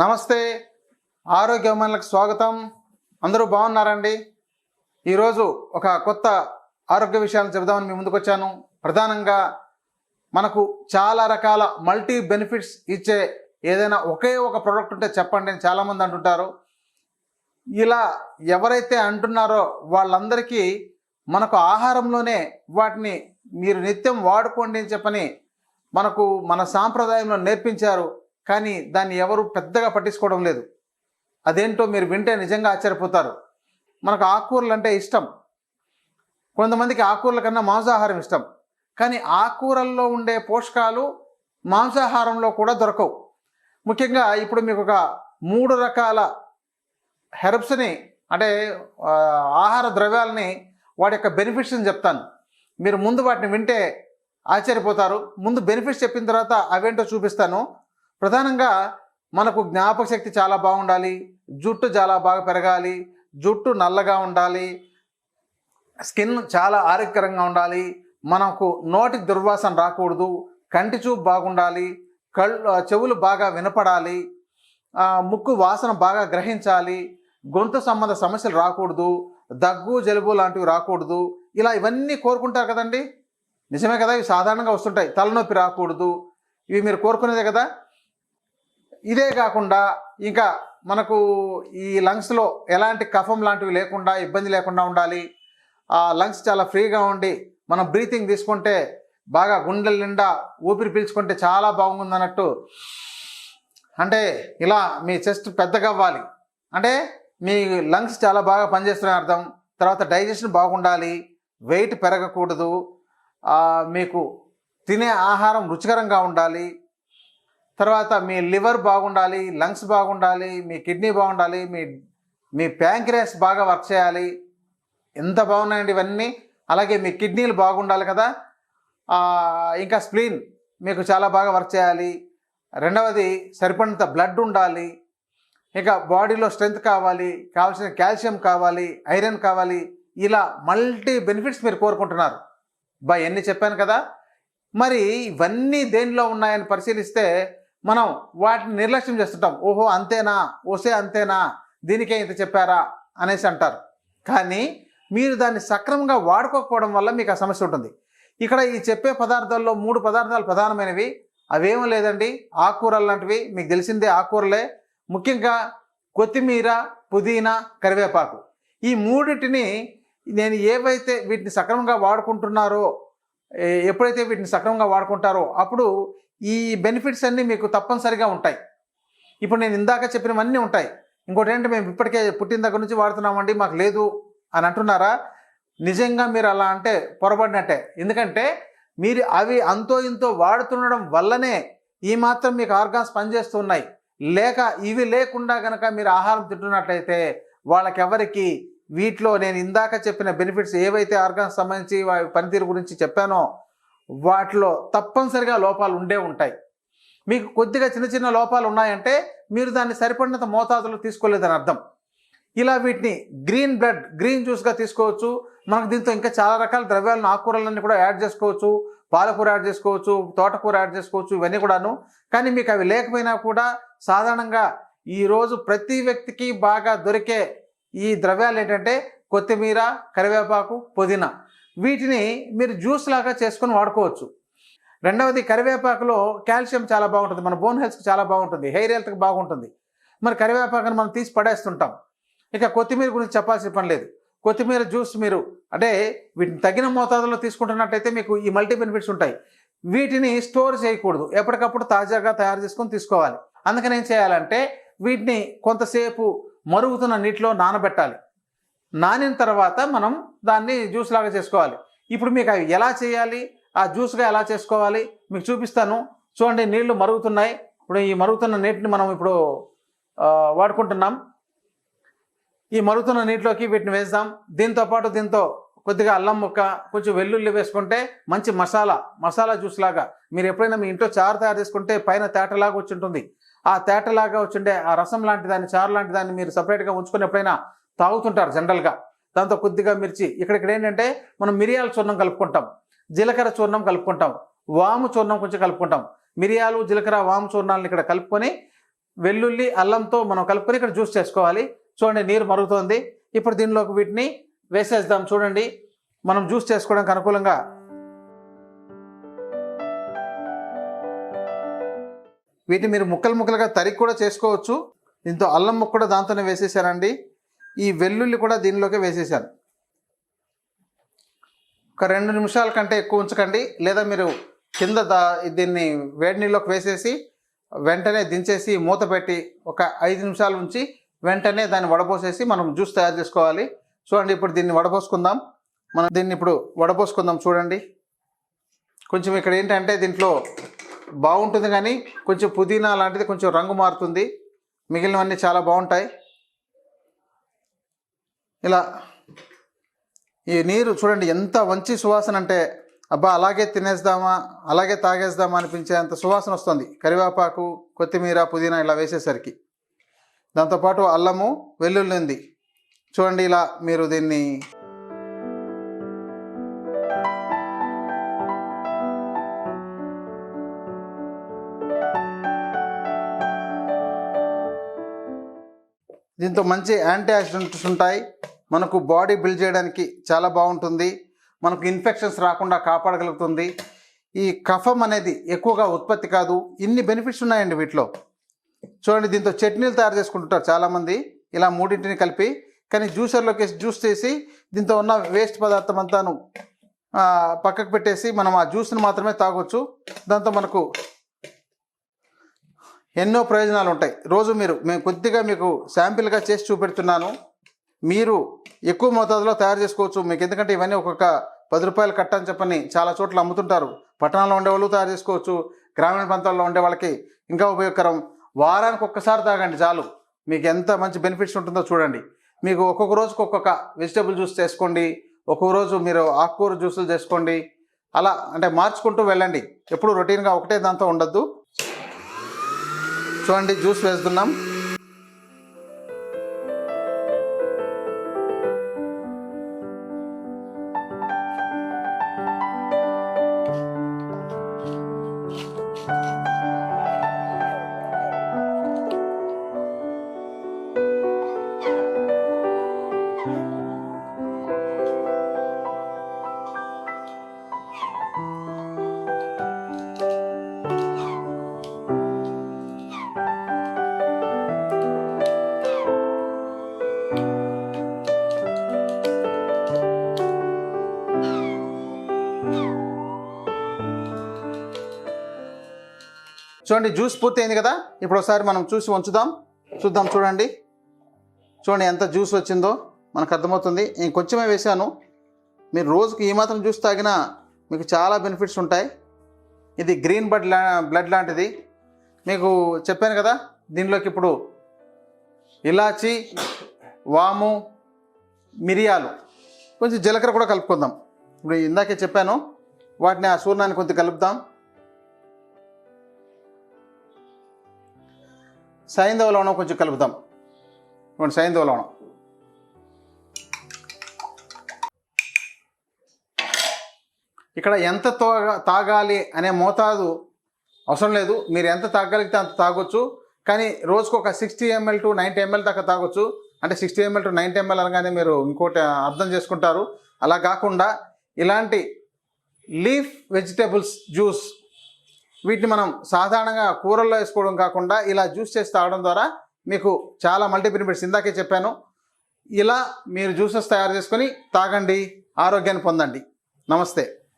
నమస్తే. ఆరోగ్య అభిమానులకు స్వాగతం. అందరూ బాగున్నారండి? ఈరోజు ఒక కొత్త ఆరోగ్య విషయాలను చెబుదామని మీ ముందుకు వచ్చాను. ప్రధానంగా మనకు చాలా రకాల మల్టీ బెనిఫిట్స్ ఇచ్చే ఏదైనా ఒకే ఒక ప్రోడక్ట్ ఉంటే చెప్పండి అని చాలామంది అంటుంటారు. ఇలా ఎవరైతే అంటున్నారో వాళ్ళందరికీ మనకు ఆహారంలోనే వాటిని మీరు నిత్యం వాడుకోండి అని చెప్పని మనకు మన సాంప్రదాయంలో నేర్పించారు కానీ దాన్ని ఎవరు పెద్దగా పట్టించుకోవడం లేదు. అదేంటో మీరు వింటే నిజంగా ఆశ్చర్యపోతారు. మనకు ఆకుకూరలు అంటే ఇష్టం. కొంతమందికి ఆకుకూరల కన్నా మాంసాహారం ఇష్టం. కానీ ఆకుకూరల్లో ఉండే పోషకాలు మాంసాహారంలో కూడా దొరకవు. ముఖ్యంగా ఇప్పుడు మీకు ఒక మూడు రకాల హెర్బ్స్ని అంటే ఆహార ద్రవ్యాలని వాటి యొక్క బెనిఫిట్స్ని చెప్తాను. మీరు ముందు వాటిని వింటే ఆశ్చర్యపోతారు. ముందు బెనిఫిట్స్ చెప్పిన తర్వాత అవేంటో చూపిస్తాను. ప్రధానంగా మనకు జ్ఞాపక శక్తి చాలా బాగుండాలి జుట్టు చాలా బాగా పెరగాలి జుట్టు నల్లగా ఉండాలి స్కిన్ చాలా ఆరోగ్యకరంగా ఉండాలి మనకు నోటి దుర్వాసన రాకూడదు కంటి చూపు బాగుండాలి కళ్ళు చెవులు బాగా వినపడాలి ముక్కు వాసన బాగా గ్రహించాలి గొంతు సంబంధ సమస్యలు రాకూడదు దగ్గు జలుబు లాంటివి రాకూడదు ఇలా ఇవన్నీ కోరుకుంటారు కదండి? నిజమే కదా ఇవి సాధారణంగా వస్తుంటాయి తలనొప్పి రాకూడదు ఇవి మీరు కోరుకునేదే కదా? ఇదే కాకుండా ఇంకా మనకు ఈ లంగ్స్లో ఎలాంటి కఫం లాంటివి లేకుండా ఇబ్బంది లేకుండా ఉండాలి. ఆ లంగ్స్ చాలా ఫ్రీగా ఉండి మనం బ్రీతింగ్ తీసుకుంటే బాగా గుండెల నిండా ఊపిరి పీల్చుకుంటే చాలా బాగుంది అన్నట్టు అంటే ఇలా మీ చెస్ట్ పెద్దగా అవ్వాలి అంటే మీ లంగ్స్ చాలా బాగా పనిచేస్తున్న అర్థం. తర్వాత డైజెషన్ బాగుండాలి. వెయిట్ పెరగకూడదు. మీకు తినే ఆహారం రుచికరంగా ఉండాలి. తర్వాత మీ లివర్ బాగుండాలి లంగ్స్ బాగుండాలి మీ కిడ్నీ బాగుండాలి మీ మీ ప్యాంక్రియాస్ బాగా వర్క్ చేయాలి. ఎంత బాగున్నాయండి ఇవన్నీ? అలాగే మీ కిడ్నీలు బాగుండాలి కదా? ఇంకా స్ప్లీన్ మీకు చాలా బాగా వర్క్ చేయాలి. రెండవది సరిపడినంత బ్లడ్ ఉండాలి. ఇంకా బాడీలో స్ట్రెంగ్త్ కావాలి కావాల్సిన కాల్షియం కావాలి ఐరన్ కావాలి. ఇలా మల్టీ బెనిఫిట్స్ మీరు కోరుకుంటున్నారు. బా ఎన్ని చెప్పాను కదా? మరి ఇవన్నీ దేనిలో ఉన్నాయని పరిశీలిస్తే మనం వాటిని నిర్లక్ష్యం చేస్తుంటాం. ఓహో అంతేనా? ఓసే అంతేనా? దీనికే ఇంత చెప్పారా? అనేసి అంటారు. కానీ మీరు దాన్ని సక్రమంగా వాడుకోకపోవడం వల్ల మీకు ఆ సమస్య ఉంటుంది. ఇక్కడ ఈ చెప్పే పదార్థాల్లో మూడు పదార్థాలు ప్రధానమైనవి. అవేమీ లేదండి. ఆకుకూరలు లాంటివి. మీకు తెలిసిందే ఆకుకూరలే. ముఖ్యంగా కొత్తిమీర పుదీనా కరివేపాకు. ఈ మూడింటిని నేను ఏవైతే వీటిని సక్రమంగా వాడుకుంటున్నారో ఎప్పుడైతే వీటిని సక్రమంగా వాడుకుంటారో అప్పుడు ఈ బెనిఫిట్స్ అన్నీ మీకు తప్పనిసరిగా ఉంటాయి. ఇప్పుడు నేను ఇందాక చెప్పినవన్నీ ఉంటాయి. ఇంకోటి ఏంటంటే మేము ఇప్పటికే పుట్టిన దగ్గర నుంచి వాడుతున్నామండి మాకు లేదు అని అంటున్నారా? నిజంగా మీరు అలా అంటే పొరపడినట్టే ఎందుకంటే మీరు అవి అంతో ఇంతో వాడుతుండడం వల్లనే ఈ మాత్రం మీకు ఆర్గాన్స్ పనిచేస్తున్నాయి లేక ఇవి లేకుండా కనుక మీరు ఆహారం తింటున్నట్లయితే వాళ్ళకెవరికి వీటిలో నేను ఇందాక చెప్పిన బెనిఫిట్స్ ఏవైతే ఆర్గాన్స్ సంబంధించి పనితీరు గురించి చెప్పానో వాటిలో తప్పనిసరిగా లోపాలు ఉండే ఉంటాయి. మీకు కొద్దిగా చిన్న చిన్న లోపాలు ఉన్నాయంటే మీరు దాన్ని సరిపడినంత మోతాదులో తీసుకోలేదని అర్థం. ఇలా వీటిని గ్రీన్ బ్లడ్ గ్రీన్ జ్యూస్గా తీసుకోవచ్చు. మనకు దీంతో ఇంకా చాలా రకాల ద్రవ్యాలను ఆకుకూరలన్నీ కూడా యాడ్ చేసుకోవచ్చు. పాలకూర యాడ్ చేసుకోవచ్చు తోటకూర యాడ్ చేసుకోవచ్చు ఇవన్నీ కూడాను. కానీ మీకు అవి లేకపోయినా కూడా సాధారణంగా ఈరోజు ప్రతి వ్యక్తికి బాగా దొరికే ఈ ద్రవ్యాలు ఏంటంటే కొత్తిమీర కరివేపాకు పుదీనా. వీటిని మీరు జ్యూస్ లాగా చేసుకొని వాడుకోవచ్చు. రెండవది కరివేపాకులో కాల్షియం చాలా బాగుంటుంది. మన బోన్ హెల్త్కి చాలా బాగుంటుంది. హెయిర్ హెల్త్కి బాగుంటుంది. మరి కరివేపాకుని మనం తీసి పడేస్తుంటాం. ఇక కొత్తిమీర గురించి చెప్పాల్సిన పని లేదు. కొత్తిమీర జ్యూస్ మీరు అంటే వీటిని తగిన మోతాదులో తీసుకుంటున్నట్టయితే మీకు ఈ మల్టీ బెనిఫిట్స్ ఉంటాయి. వీటిని స్టోర్ చేయకూడదు. ఎప్పటికప్పుడు తాజాగా తయారు చేసుకొని తీసుకోవాలి. అందుకని ఏం చేయాలంటే వీటిని కొంతసేపు మరుగుతున్న నీటిలో నానబెట్టాలి. నానిన తర్వాత మనం దాన్ని జ్యూస్ లాగా చేసుకోవాలి. ఇప్పుడు మీకు అవి ఎలా చేయాలి? ఆ జ్యూస్గా ఎలా చేసుకోవాలి? మీకు చూపిస్తాను. చూడండి నీళ్ళు మరుగుతున్నాయి. ఇప్పుడు ఈ మరుగుతున్న నీటిని మనం ఇప్పుడు వాడుకుంటున్నాం. ఈ మరుగుతున్న నీటిలోకి వీటిని వేద్దాం దీంతో పాటు దీంతో కొద్దిగా అల్లం ముక్క కొంచెం వెల్లుల్లి వేసుకుంటే మంచి మసాలా మసాలా జ్యూస్ లాగా. మీరు ఎప్పుడైనా మీ ఇంట్లో చారు తయారు చేసుకుంటే పైన తేటలాగా వచ్చి ఉంటుంది. ఆ తేటలాగా వచ్చిండే ఆ రసం లాంటి దాన్ని చారు లాంటి దాన్ని మీరు సపరేట్గా ఉంచుకుని ఎప్పుడైనా తాగుతుంటారు జనరల్గా. దాంతో కొద్దిగా మిర్చి. ఇక్కడ ఇక్కడ ఏంటంటే మనం మిరియాల చూర్ణం కలుపుకుంటాం. జీలకర్ర చూర్ణం కలుపుకుంటాం. వాము చూర్ణం కొంచెం కలుపుకుంటాం. మిరియాలు జీలకర్ర వాము చూర్ణాలను ఇక్కడ కలుపుకొని వెల్లుల్లి అల్లంతో మనం కలుపుకొని ఇక్కడ జ్యూస్ చేసుకోవాలి. చూడండి నీరు మరుగుతోంది. ఇప్పుడు దీనిలోకి వీటిని వేసేద్దాం. చూడండి. మనం జ్యూస్ చేసుకోవడానికి అనుకూలంగా వీటిని మీరు ముక్కలు ముక్కలుగా తరిగి కూడా చేసుకోవచ్చు. దీంతో అల్లం ముక్క కూడా దాంతోనే వేసేసారండి. ఈ వెల్లుల్లి కూడా దీనిలోకి వేసేసాను ఒక రెండు నిమిషాల కంటే ఎక్కువ ఉంచకండి. లేదా మీరు కింద దా దీన్ని వేడి నీళ్ళలోకి వేసేసి వెంటనే దించేసి మూత పెట్టి ఒక ఐదు నిమిషాలు ఉంచి వెంటనే దాన్ని వడపోసేసి మనం జ్యూస్ తయారు చేసుకోవాలి. చూడండి ఇప్పుడు దీన్ని వడపోసుకుందాం మనం దీన్ని ఇప్పుడు వడపోసుకుందాం చూడండి. కొంచెం ఇక్కడ ఏంటంటే దీంట్లో బాగుంటుంది కానీ కొంచెం పుదీనా లాంటిది కొంచెం రంగు మారుతుంది. మిగిలినవన్నీ చాలా బాగుంటాయి. ఇలా ఈ నీరు చూడండి ఎంత మంచి సువాసన అంటే అబ్బా అలాగే తినేద్దామా అలాగే తాగేద్దామా అనిపించేంత సువాసన వస్తుంది. కరివేపాకు కొత్తిమీర పుదీనా ఇలా వేసేసరికి. దాంతోపాటు అల్లము వెల్లుల్లి ఉంది. చూడండి ఇలా మీరు దీన్ని దీంతో మంచి యాంటీ ఆక్సిడెంట్స్ ఉంటాయి. మనకు బాడీ బిల్డ్ చేయడానికి చాలా బాగుంటుంది. మనకు ఇన్ఫెక్షన్స్ రాకుండా కాపాడగలుగుతుంది. ఈ కఫం అనేది ఎక్కువగా ఉత్పత్తి కాదు. ఇన్ని బెనిఫిట్స్ ఉన్నాయండి వీటిలో. చూడండి దీంతో చట్నీలు తయారు చేసుకుంటుంటారు చాలామంది. ఇలా మూడింటిని కలిపి కానీ జ్యూసర్లోకి జ్యూస్ చేసి దీంతో ఉన్న వేస్ట్ పదార్థం అంతాను పక్కకు పెట్టేసి మనం ఆ జ్యూస్ని మాత్రమే తాగొచ్చు. దాంతో మనకు ఎన్నో ప్రయోజనాలు ఉంటాయి రోజు మీరు మేము కొద్దిగా మీకు శాంపిల్గా చేసి చూపెడుతున్నాను. మీరు ఎక్కువ మోతాదులో తయారు చేసుకోవచ్చు. మీకు ఎందుకంటే ఇవన్నీ ఒక్కొక్క పది రూపాయలు కట్టని చెప్పని చాలా చోట్ల అమ్ముతుంటారు. పట్టణాల్లో ఉండే వాళ్ళు తయారు చేసుకోవచ్చు. గ్రామీణ ప్రాంతాల్లో ఉండే వాళ్ళకి ఇంకా ఉపయోగకరం. వారానికి ఒక్కసారి తాగండి చాలు. మీకు ఎంత మంచి బెనిఫిట్స్ ఉంటుందో చూడండి. మీకు ఒక్కొక్క రోజుకి ఒక్కొక్క వెజిటబుల్ జ్యూస్ చేసుకోండి. ఒక్కొక్క రోజు మీరు ఆకుకూర జ్యూసులు చేసుకోండి. అలా అంటే మార్చుకుంటూ వెళ్ళండి. ఎప్పుడు రొటీన్గా ఒకటే దాంతో ఉండద్దు. చూడండి జ్యూస్ వేస్తున్నాం. చూడండి జ్యూస్ పూర్తయింది కదా? ఇప్పుడు ఒకసారి మనం చూసి ఉంచుదాం చూద్దాం చూడండి. చూడండి ఎంత జ్యూస్ వచ్చిందో. మనకు అర్థమవుతుంది. నేను కొంచెమే వేశాను. మీరు రోజుకి ఈ మాత్రం జ్యూస్ తాగినా మీకు చాలా బెనిఫిట్స్ ఉంటాయి. ఇది గ్రీన్ బడ్ లా బ్లడ్ లాంటిది. మీకు చెప్పాను కదా దీనిలోకి ఇప్పుడు ఇలాచి వాము మిరియాలు కొంచెం జీలకర్ర కూడా కలుపుకుందాం. ఇప్పుడు ఇందాకే చెప్పాను వాటిని ఆ చూర్ణాన్ని కొంచెం కలుపుదాం. సైంధవ లవణం కొంచెం కలుపుతాం. ఇవ్వండి సైంధవ లవణం. ఇక్కడ ఎంత తోగా తాగాలి అనే మోతాదు అవసరం లేదు. మీరు ఎంత తాగలిగితే అంత తాగొచ్చు. కానీ రోజుకు ఒక sixty ML to ninety ML దాకా తాగొచ్చు. అంటే sixty ML to ninety ML అనగానే మీరు ఇంకోటి అర్థం చేసుకుంటారు. అలా కాకుండా ఇలాంటి లీఫ్ వెజిటేబుల్స్ జ్యూస్ వీటిని మనం సాధారణంగా కూరల్లో వేసుకోవడం కాకుండా ఇలా జ్యూస్ చేసి తాగడం ద్వారా మీకు చాలా మల్టీ బెనిఫిట్స్ ఇందాకే చెప్పాను. ఇలా మీరు జ్యూసెస్ తయారు చేసుకొని తాగండి ఆరోగ్యాన్ని పొందండి. నమస్తే.